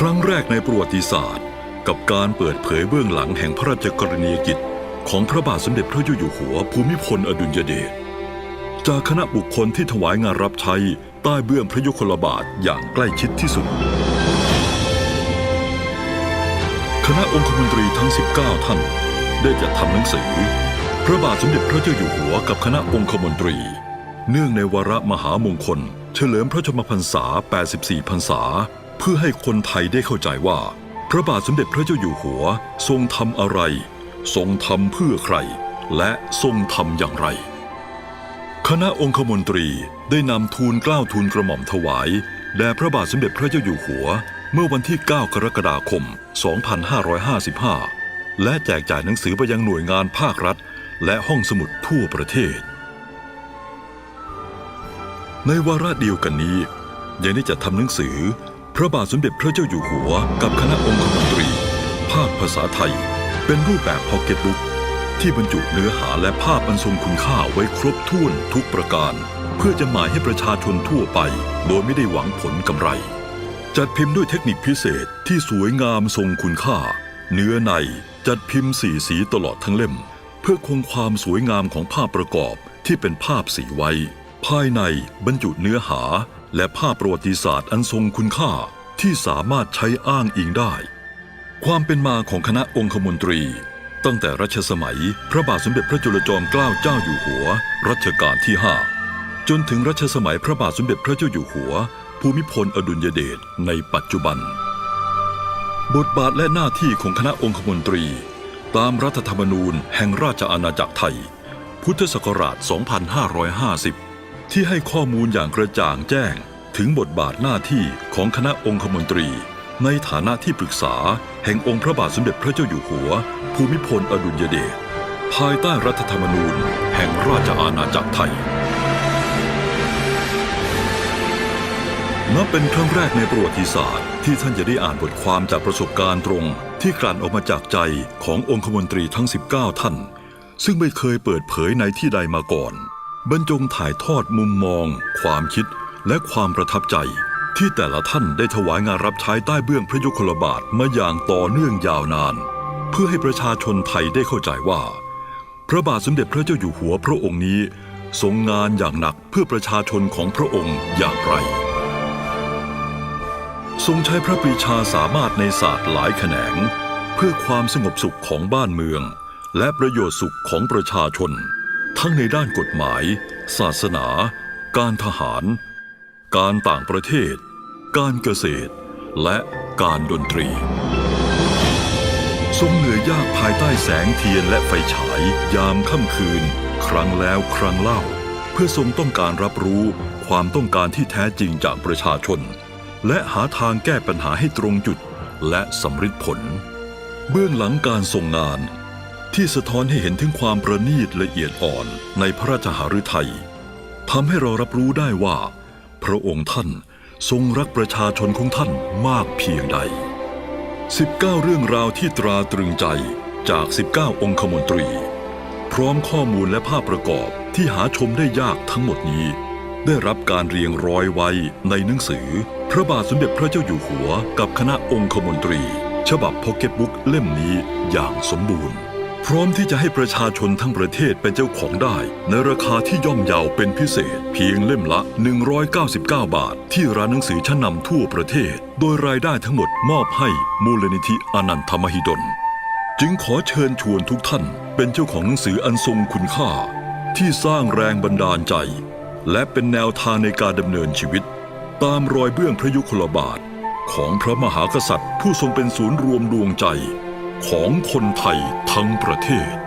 ครั้งแรกในประวัติศาสตร์ กับการเปิดเผยเบื้องหลังแห่งพระราชกรณียกิจ ของพระบาทสมเด็จพระเจ้าอยู่หัวภูมิพลอดุลยเดชจากคณะบุคคลที่ถวายงานรับใช้ใต้เบื้องพระยุคลบาทอย่างใกล้ชิดที่สุด คณะองคมนตรีทั้ง 19 ท่าน ได้จัดทำหนังสือ พระบาทสมเด็จพระเจ้าอยู่หัวกับคณะองคมนตรี เนื่องในวาระมหามงคล เฉลิมพระชนมพรรษา 84 พรรษา เพื่อให้คนไทยได้เข้าใจว่า พระบาทสมเด็จพระเจ้าอยู่หัวทรงทำอะไร ทรงทำเพื่อใคร และทรงทำอย่างไร คณะองคมนตรีได้นำทูลกล้าวทูลกระหม่อมถวายแด่พระบาทสมเด็จพระเจ้าอยู่หัว เมื่อวันที่ 9 กรกฎาคม 2555 และแจกจ่ายหนังสือไปยังหน่วยงานภาครัฐ และห้องสมุดทั่วประเทศ ในวาระเดียวกันนี้ยังได้จัดทำหนังสือ พระบาทสมเด็จพระเจ้าอยู่หัว กับคณะองคมนตรี ภาคภาษาไทย เป็นรูปแบบพ็อกเก็ตบุ๊กที่บรรจุเนื้อหาและภาพอันทรงคุณค่าไว้ครบถ้วนทุกประการ เพื่อจะหมายให้ประชาชนทั่วไป โดยไม่ได้หวังผลกำไร จัดพิมพ์ด้วยเทคนิคพิเศษที่สวยงามทรงคุณค่า เนื้อในจัดพิมพ์สีสีตลอดทั้งเล่ม เพื่อคงความสวยงามของภาพประกอบที่เป็นภาพสีไว้ ภายในบรรจุเนื้อหาและภาพประวัติศาสตร์อันทรงคุณค่าที่สามารถใช้อ้างอิงได้ ความเป็นมาของคณะองคมนตรี ตั้งแต่รัชสมัยพระบาทสมเด็จพระจุลจอมเกล้าเจ้าอยู่หัว รัชกาลที่ 5 จนถึงรัชสมัยพระบาทสมเด็จพระเจ้าอยู่หัว ภูมิพลอดุลยเดชในปัจจุบัน บทบาทและหน้าที่ของคณะองคมนตรี ตามรัฐธรรมนูญแห่งราชอาณาจักรไทย พุทธศักราช 2550 ที่ให้ข้อมูลอย่างกระจ่างแจ้ง ถึงบทบาทหน้าที่ของคณะองคมนตรี ในฐานะที่ปรึกษาแห่งองค์พระบาทสมเด็จพระเจ้าอยู่หัว ภูมิพลอดุลยเดชภายใต้รัฐธรรมนูญ แห่งราชอาณาจักรไทยนับเป็นครั้งแรกในประวัติศาสตร์ ที่ท่านจะได้อ่านบทความจากประสบการณ์ตรง ที่กลั่นออกมาจากใจขององคมนตรีทั้ง 19 ท่าน ซึ่งไม่เคยเปิดเผยในที่ใดมาก่อน บรรจงถ่ายทอดมุมมอง ความคิดและความประทับใจ ที่แต่ละท่านได้ถวายงานรับใช้ใต้เบื้องพระยุคลบาทมาอย่างต่อเนื่องยาวนาน เพื่อให้ประชาชนไทยได้เข้าใจว่า พระบาทสมเด็จพระเจ้าอยู่หัวพระองค์นี้ ทรงงานอย่างหนักเพื่อประชาชนของพระองค์อย่างไร ทรงใช้พระปรีชาสามารถในศาสตร์หลายแขนง เพื่อความสงบสุขของบ้านเมือง และประโยชน์สุขของประชาชน ทั้งในด้านกฎหมาย ศาสนา การทหาร การต่างประเทศ การเกษตร และการดนตรี ทรงเหนื่อยยากภายใต้แสงเทียนและไฟฉาย ยามค่ำคืน ครั้งแล้วครั้งเล่า เพื่อทรงต้องการรับรู้ความต้องการที่แท้จริงจากประชาชน และหาทางแก้ปัญหาให้ตรงจุดและสำฤทธิผล เบื้องหลังการทรงงาน ที่สะท้อนให้เห็นถึงความประณีตละเอียดอ่อนในพระราชหฤทัยทำให้เรารับรู้ได้ว่า พระองค์ท่านทรงรักประชาชนของท่านมากเพียงใด 19 เรื่องราวที่ตราตรึงใจจาก 19 องคมนตรี พร้อมข้อมูลและภาพประกอบที่หาชมได้ยากทั้งหมดนี้ ได้รับการเรียงร้อยไว้ในหนังสือ พระบาทสมเด็จพระเจ้าอยู่หัว กับคณะองคมนตรี ฉบับพ็อกเก็ตบุ๊กเล่มนี้อย่างสมบูรณ์ พร้อมที่จะให้ประชาชนทั้งประเทศเป็นเจ้าของได้ ในราคาที่ย่อมเยาเป็นพิเศษ เพียงเล่มละ 199 บาท ที่ร้านหนังสือชั้นนำทั่วประเทศ โดยรายได้ทั้งหมดมอบให้มูลนิธิอนันทมหิดล จึงขอเชิญชวนทุกท่าน เป็นเจ้าของหนังสืออันทรงคุณค่า ที่สร้างแรงบันดาลใจ และเป็นแนวทางในการดำเนินชีวิต ตามรอยเบื้องพระยุคลบาท ของพระมหากษัตริย์ ผู้ทรงเป็นศูนย์รวมดวงใจ ของคนไทยทั้งประเทศ